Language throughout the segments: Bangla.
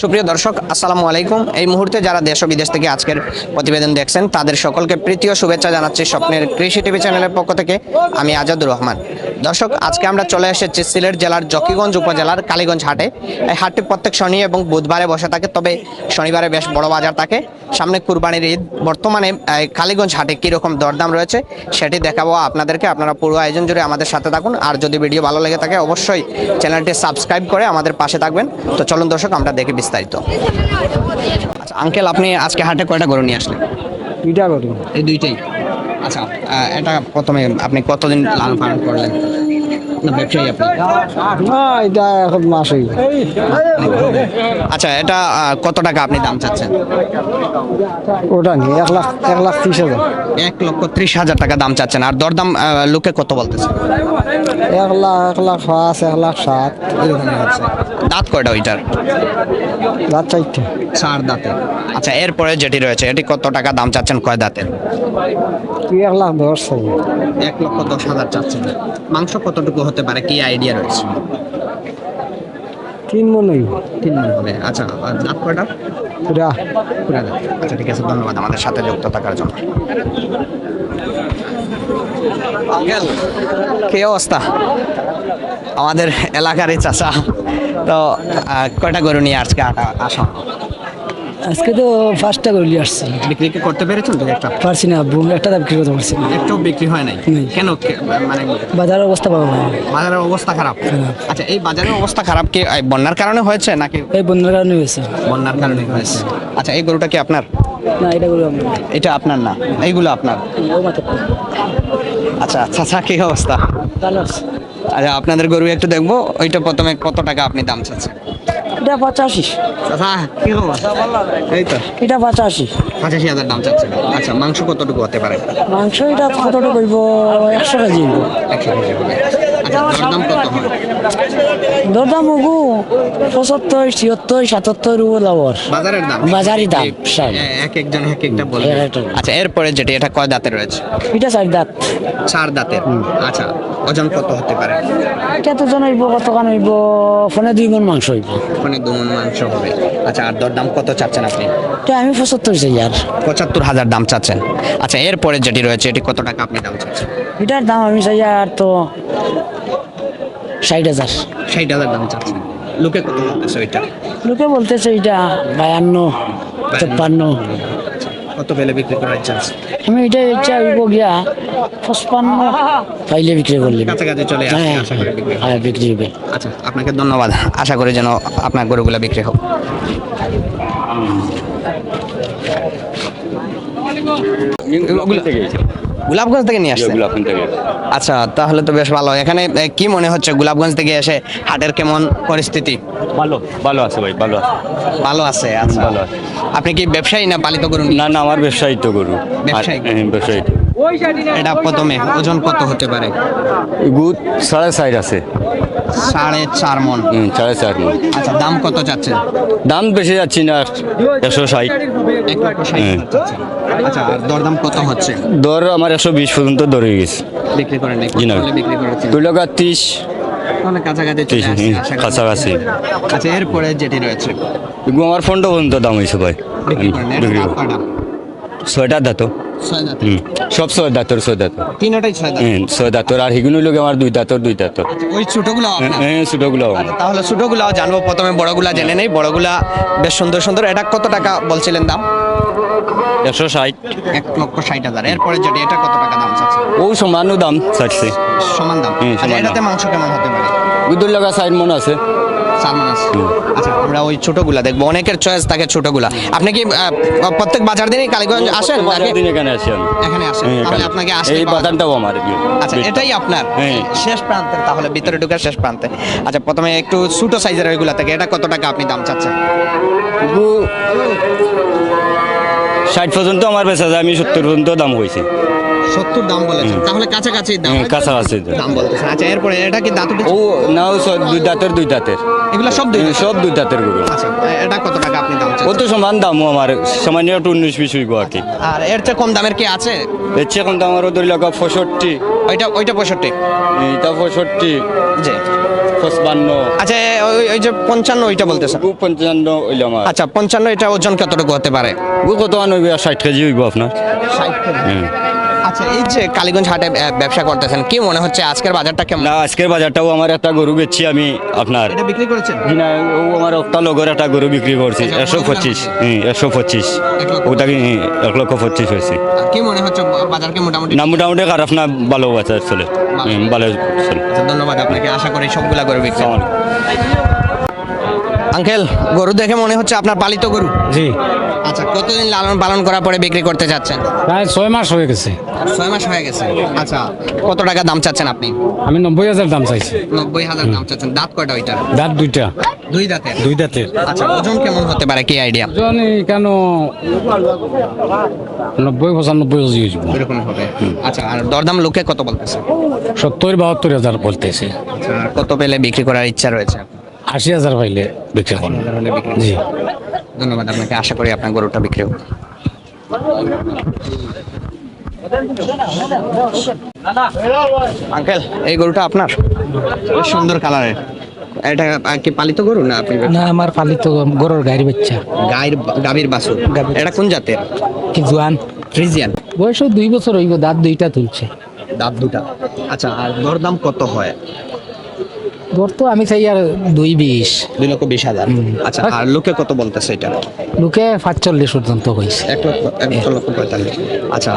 সুপ্রিয় দর্শক, আসসালামু আলাইকুম। এই মুহূর্তে যারা দেশ ও বিদেশ থেকে আজকের প্রতিবেদন দেখছেন, তাদের সকলকে প্রীতীয় শুভেচ্ছা জানাচ্ছি স্বপ্নের কৃষি টিভি চ্যানেলের পক্ষ থেকে। আমি আজাদুর রহমান। দর্শক, আজকে আমরা চলে এসেছি সিলেট জেলার জকিগঞ্জ উপজেলার কালীগঞ্জ হাটে। এই হাটটি প্রত্যেক শনি এবং বুধবারে বসে থাকে, তবে শনিবারে বেশ বড় বাজার থাকে। সামনে কুরবানির ঈদ। বর্তমানে কালীগঞ্জ হাটে কীরকম দরদাম রয়েছে সেটি দেখাবো আপনাদেরকে। আপনারা পুরো আয়োজন জুড়ে আমাদের সাথে থাকুন। আর যদি ভিডিও ভালো লেগে থাকে অবশ্যই চ্যানেলটি সাবস্ক্রাইব করে আমাদের পাশে থাকবেন। তো চলুন দর্শক আমরা দেখি বিস্তারিত। আচ্ছা আঙ্কেল আপনি আজকে হাটে কয়টা গরু নিয়ে আসলেন? দুইটা করি এই দুইটাই। আচ্ছা এটা প্রথমে আপনি কতদিন লালন পালন করলেন? না ব্যবসায়ী আপনি। না এটা এখন আচ্ছা এটা কত টাকা আপনি দাম চাচ্ছেন? ওটা নিয়ে এক লাখ এক লাখ ত্রিশ হাজার। এক লক্ষ ত্রিশ হাজার টাকা দাম চাচ্ছেন। আর দরদাম লোকে কত বলতেছে? এক লাখ এক লাখ পাঁচ এক লাখ সাত এরকমই হচ্ছে দাঁত কয়টা ওইটার? রাত চারটে। চার দাঁতের আচ্ছা এরপরে যেটি রয়েছে এটি কত টাকা দাম চাচ্ছেন কয় দাঁতের? এক লাখ দশ চাই এক লক্ষ দশ হাজার চাচ্ছেন। মাংস কতটুকু হতে পারে? কি আইডিয়া রয়েছে? তিন মন হইব। তিন মণ হবে। আচ্ছা দাঁত কয়টা? পুরা। পুরা দাঁত। আচ্ছা ঠিক আছে ধন্যবাদ আমাদের সাথে যুক্ত থাকার জন্য। আঙ্কেল কি অবস্থা? আমাদের এলাকারই চাষা তো কয়টা গরু নিয়ে আজকে আসা? আজকে তো পাঁচটা করলি আসছি। বিক্রি কি করতে পেরেছেন তো একটা? পারছি না বুম একটা দাম বিক্রি করতে পারছি না। একটাও বিক্রি হয় নাই? কেন মানে বাজারের অবস্থা পাবো না। বাজারের অবস্থা খারাপ। আচ্ছা এই বাজারের অবস্থা খারাপ কি এই বন্যার কারণে হয়েছে নাকি? এই বন্যার কারণে হয়েছে। বন্যার কারণে হয়েছে। আচ্ছা এই গরুটা কি আপনার? না এটা করি আমরা এটা আপনার না এইগুলো আপনার? আচ্ছা আচ্ছা আচ্ছা কি অবস্থা? ভালো আচ্ছা আপনাদের গরু একটু দেখব ওইটা প্রথমে কত টাকা আপনি দাম চাচ্ছেন? এটা পঁচাশি। আচ্ছা এই তো। এটা পঁচাশি। পঁচাশি হাজার দাম চাচ্ছে। আচ্ছা মাংস কতটুকু হতে পারে? মাংস এটা কতটুকু একশো কেজি একশো কেজি দরদাম কত হয়? দরদাম হব পঁচাত্তর ছিয়াত্তর সাতাত্তর বরাবর বাজারের দাম? বাজারি দাম, এক একজন এক একটা বলে আচ্ছা এরপরে যেটি এটা কয় দাঁতের রয়েছে এটা চার দাঁত। চার দাঁতের। আচ্ছা ওজন কত হতে পারে? এটা তো জন হইব কতখান হইব? ফোনে দুই মন মাংস হইব। মানে দুমন মাংস হবে। আচ্ছা আর দরদাম কত চাচ্ছেন আপনি? এটা আমি পঁচাত্তর চাই আর। পঁচাত্তর হাজার দাম চাচ্ছেন। আচ্ছা এরপরে যেটি রয়েছে এটি কত টাকা আপনি দাম চাচ্ছেন? এটার দাম আমি চাই আর তো ষাট হাজার। ষাট হাজার দাম চাচ্ছেন। লোকে কত বলতেছে ওইটা? লোকে বলতেছে এটা বায়ান্ন চপ্পান্ন কত পেলে বিক্রি করার চান্স আমি এটা ইচ্ছা হইব গিয়া পঁচপান্ন পাইলে বিক্রি করলে। কাছাকাছি চলে হ্যাঁ বিক্রি হবে। হ্যাঁ বিক্রি হবে। আচ্ছা আপনাকে ধন্যবাদ। আশা করি যেন আপনার গরুগুলো বিক্রি হোক। গোলাপগঞ্জ থেকে নিয়ে আসছেন? গোলাপগঞ্জ থেকে আচ্ছা তাহলে তো বেশ ভালো। এখানে কি মনে হচ্ছে গোলাপগঞ্জ থেকে এসে হাটের কেমন পরিস্থিতি? ভালো ভালো আছে ভাই ভালো আছে। ভালো আছে আচ্ছা। ভালো আছে। আপনি কি ব্যবসায়ী না পালিত গরু? না না আমার ব্যবসায়ী তো গরু। ব্যবসায়ী? হ্যাঁ, ব্যবসায়ী। এটা প্রথমে ওজন কত হতে পারে? গুড় সাড়ে চার আছে। সাড়ে চার মন। সাড়ে চার মণ। আচ্ছা দাম কত চাচ্ছেন দাম বেশি যাচ্ছি না একশো ষাট। এক লক্ষ। আচ্ছা আর দরদাম কত হচ্ছে? দর আমার একশো বিশ পর্যন্ত দর হয়ে গেছে। বিক্রি করেন বিক্রি করেছেন দুই টাকা ত্রিশ। কাছাকাছি। আচ্ছা এরপরে যেটি রয়েছে। আমার ফোনটা পর্যন্ত দাম হয়েছে ভাই। বিক্রি? ছয়টা দাঁত ছয় দাঁতের। হুম সব ছয় দাঁতর ছয় দাঁত তিনটাই ছয় দাঁত হ্যাঁ ছয় দাঁতর। আর হিগুলো লোক আমার দুই দাঁতর দুই দাঁতর। ওই ছোটগুলো আপনার? হ্যাঁ ছোটগুলো আচ্ছা তাহলে ছোটগুলো জানব প্রথমে বড়গুলা জেনে নেই। বড়গুলা বেশ সুন্দর সুন্দর। এটা কত টাকা বলছিলেন দাম? একশো ষাট। এক লক্ষ ষাট হাজার। এরপরে যেটি এটা কত টাকা দাম চাচ্ছে? ও দাম চাচ্ছে। সমান দাম। আচ্ছা এটাতে মাংস কেমন হতে পারে? দুধের লাগা সাইড মন আছে। আচ্ছা আমরা ওই ছোটগুলা দেখব। অনেকের চয়েস থাকে ছোটগুলা। আপনি কি প্রত্যেক বাজার দিনই কালীগঞ্জ আসেন এখানে আসি আমি। এখানে আসেন। হ্যাঁ, তাহলে আপনাকে আসলে এই বাদামটাও আমার আচ্ছা এটাই আপনার? হ্যাঁ। শেষ প্রান্তে তাহলে ভিতরে ঢুকার শেষ প্রান্তে। আচ্ছা প্রথমে একটু ছোট সাইজের ওইগুলা থেকে। এটা কত টাকা আপনি দাম চাচ্ছেন? ষাট পর্যন্ত আমার বেচা যায়। আমি সত্তর পর্যন্ত দাম হয়েছে সত্তর দাম বলেছেন। তাহলে কাছাকাছি দাম। হ্যাঁ, কাছাকাছি দাম। বলতেছেন। আচ্ছা এরপরে এটা কি দাঁত ও সব দুই দাঁতের দুই দাঁতের। এগুলো সব দুই সব দুই দাঁতের গরু। আচ্ছা এটা কত টাকা আপনি দাম সমান আমার সামান্য একটু উনিশ বিশ আর কি। আর এর চেয়ে কম দামের কি আছে? এর চেয়ে লাগা পঁয়ষট্টি। ওইটা ওইটা পঁয়ষট্টি। এইটা পঁয়ষট্টি। জি। পঁচপান্ন। আচ্ছা ওই যে পঞ্চান্ন ওইটা বলতেছেন? গু পঞ্চান্ন আমার। আচ্ছা পঞ্চান্ন এটা ওজন কতটুকু হতে পারে? গু কত আনবে ষাট কেজি হইব আপনার। আচ্ছা এই যে কালীগঞ্জ হাটে ব্যবসা করতেছেন কি মনে হচ্ছে আজকের বাজারটা কেমন? না আজকের বাজারটাও আমার একটা গরু বেচছি আমি আপনার। এটা বিক্রি করেছেন? জি না ও আমার একটা লগর একটা গরু বিক্রি করছি একশো পঁচিশ একশো পঁচিশ। ওটাকে এক লক্ষ পঁচিশ হয়েছে। কি মনে হচ্ছে বাজারকে মোটামুটি? না মোটামুটি খারাপ না ভালো বাজার চলে। হুম, ভালো চলে। আচ্ছা, ধন্যবাদ আপনাকে আশা করি সবগুলা গরু বিক্রি আঙ্কেল গরু দেখে মনে হচ্ছে আপনার পালিত গরু। জি। আচ্ছা কতদিন লালন পালন করার পরে বিক্রি করতে চাচ্ছেন? প্রায় ছয় মাস হয়ে গেছে। ছয় মাস হয়ে গেছে। আচ্ছা কত টাকা দাম চাচ্ছেন আপনি? আমি নব্বই হাজার দাম চাইছি। নব্বই হাজার দাম চাচ্ছেন। দাঁত কয়টা ওইটা দাঁত দুইটা। দুই দাঁতের? দুই দাঁতের। আচ্ছা ওজন কেমন হতে পারে? কি আইডিয়া? জানি কেন নব্বই পঁচানব্বই হয়ে যাব। এরকম হবে। আচ্ছা আর দরদাম লোকে কত বলতেছে? সত্তর বাহাত্তর হাজার বলতেছে। আচ্ছা, আর কত পেলে বিক্রি করার ইচ্ছা রয়েছে? আশি হাজার পাইলে বিক্রি করব জি। ধন্যবাদ আপনাকে আশা করি আপনার গরুটা বিক্রি হোক। আঙ্কেল এই গরুটা আপনার? সুন্দর কালারের এটা কি পালিত গরু না আপনি না আমার পালিত গরুর বাচ্চা। গায়ের গাভীর বাছুর। এটা কোন জাতের? কি জোয়ান? ফ্রিজিয়ান। বয়স দুই বছর হইব দাঁত দুইটা তুলছে। দাঁত দুটা আচ্ছা আর দরদাম কত হয়? দর তো আমি চাই আর দুই বিশ। দুই লক্ষ বিশ হাজার। আচ্ছা আর লোকে কত বলতেছে এটা? লোকে পাঁচচল্লিশ পর্যন্ত হয়েছে এক লক্ষ এক লক্ষ পঁয়তাল্লিশ। আচ্ছা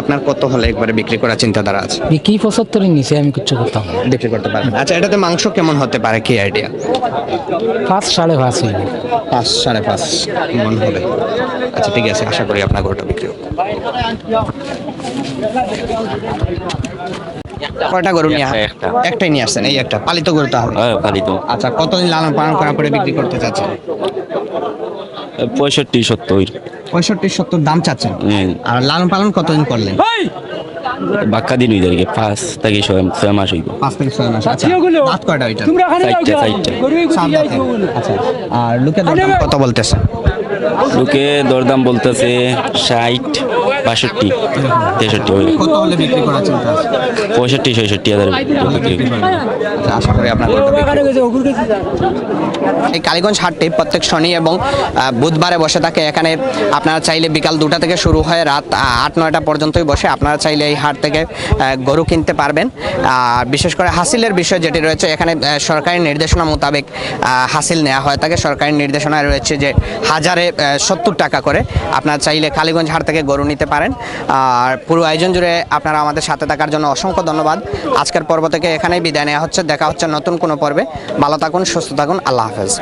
আপনার কত হলে একবারে বিক্রি করার চিন্তাধারা আছে? বিক্রি পঁচাত্তরের নিচে আমি কিচ্ছু করতাম। বিক্রি করতে পারবেন। আচ্ছা এটাতে মাংস কেমন হতে পারে? কি আইডিয়া পাঁচ সাড়ে পাঁচ হইব। পাঁচ সাড়ে পাঁচ মন হবে। আচ্ছা ঠিক আছে আশা করি আপনার গরুটা বিক্রি হোক কয়টা গরু নিয়ে একটা, একটা। একটাই নিয়ে আসছেন এই একটা। পালিত গরু তাহলে? হ্যাঁ পালিত। আচ্ছা কতদিন লালন পালন করার পরে বিক্রি করতে চাচ্ছেন? পঁয়ষট্টি সত্তর। পঁয়ষট্টি সত্তর দাম চাচ্ছেন? আর লালন পালন কতদিন করলেন? বাক্কা দিন আর পাঁচ থেকে ছয় ছয় মাস হইব। পাঁচ থেকে ছয় মাস আচ্ছা। দাঁত কয়টা ওইটা? সাত দাঁতের। আচ্ছা আর লোকে দাম কত বলতেছে? লোকে দরদাম বলতেছে ষাট। বাষট্টি তেষট্টি পঁয়ষট্টি ছয়ষট্টি হাজার বিক্রি আশা করি আপনার। এই কালীগঞ্জ হাটটি প্রত্যেক শনি এবং বুধবারে বসে থাকে। এখানে আপনারা চাইলে বিকাল দুটা থেকে শুরু হয় রাত আট নয়টা পর্যন্তই বসে আপনারা চাইলে এই হাট থেকে গরু কিনতে পারবেন। আর বিশেষ করে হাসিলের বিষয় যেটি রয়েছে এখানে সরকারি নির্দেশনা মোতাবেক হাসিল নেওয়া হয় থাকে। সরকারি নির্দেশনায় রয়েছে যে হাজারে সত্তর টাকা করে আপনারা চাইলে কালীগঞ্জ হাট থেকে গরু নিতে পারেন। আর পুরো আয়োজন জুড়ে আপনারা আমাদের সাথে থাকার জন্য অসংখ্য ধন্যবাদ। আজকের পর্ব থেকে এখানেই বিদায় নেওয়া হচ্ছে। দেখা হচ্ছে নতুন কোনো পর্বে। ভালো থাকুন সুস্থ থাকুন আল্লাহ হাফেজ।